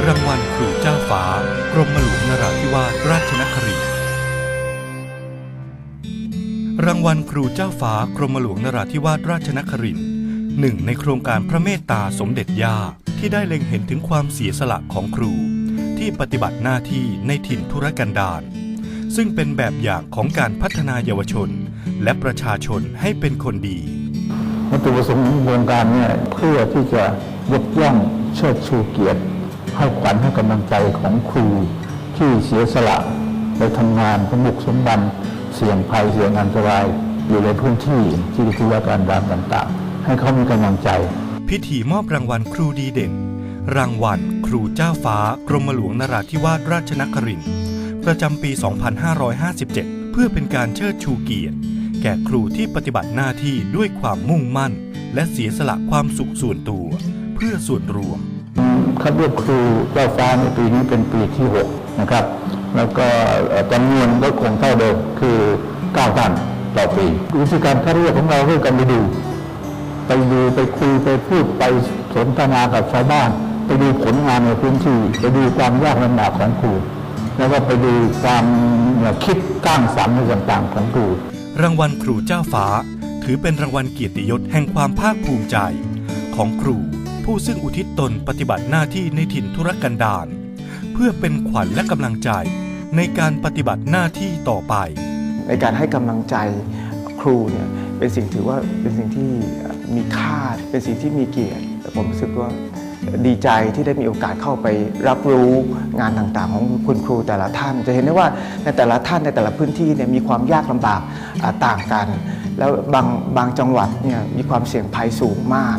รางวัลครูเจ้าฟ้ากรมหลวงนราธิวาสราชนครินทร์รางวัลครูเจ้าฟ้ากรมหลวงนราธิวาสราชนครินทร์หนึ่งในโครงการพระเมตตาสมเด็จย่าที่ได้เล็งเห็นถึงความเสียสละของครู ที่ปฏิบัติหน้าที่ในถิ่นธุรกันดารซึ่งเป็นแบบอย่างของการพัฒนาเยาวชน และประชาชนให้เป็นคนดีวัตถุประสงค์ของโครงการเนี่ยเพื่อที่จะยกย่องเชิดชูเกียรติ ให้ขวัญให้กำลังใจของครูที่เสียสละไปทำงานสมุกสมบันเสี่ยงภัยเสี่ยงอันตรายอยู่ในพื้นที่ที่ธุรการดารต่างๆ ให้เขามีกำลังใจ พิธีมอบรางวัลครูดีเด่น รางวัลครูเจ้าฟ้ากรมหลวงนราธิวาสราชนครินทร์ประจำปี 2557 เพื่อเป็นการเชิดชูเกียรติ แก่ครูที่ปฏิบัติหน้าที่ด้วยความมุ่งมั่น และเสียสละความสุขส่วนตัว เพื่อส่วนรวม คัดเลือกครูเจ้าฟ้าในปีนี้เป็นปีที่ 6 นะครับ แล้วก็จำนวนก็คงเท่าเดิมคือ9ท่านต่อปีวิธีการคัดเลือกของเราคืองการไปดู ไปดูไปคุยไปพูดไปสนทนากับชาวบ้าน ไปดูผลงานในพื้นที่ไปดูความยากลำบากของครูแล้วก็ไปดูความคิดก้างสรรค์ในต่างๆของครูรางวัลครูเจ้าฟ้า ถือเป็นรางวัลเกียรติยศแห่งความภาคภูมิใจของครู ผู้ซึ่งอุทิศตนปฏิบัติหน้าที่ในถิ่นธุรกันดารเพื่อเป็นขวัญและกำลังใจในการปฏิบัติหน้าที่ต่อไป ในการให้กำลังใจครูเนี่ยเป็นสิ่งถือว่าเป็นสิ่งที่มีค่าเป็นสิ่งที่มีเกียรติแต่ผมรู้สึกว่าดีใจที่ได้มีโอกาสเข้าไปรับรู้งานต่างๆ ของคุณครูแต่ละท่าน จะเห็นได้ว่าในแต่ละท่านในแต่ละพื้นที่เนี่ยมีความยากลำบากต่างกัน แล้วบางบางจังหวัดเนี่ยมีความเสี่ยงภัยสูงมาก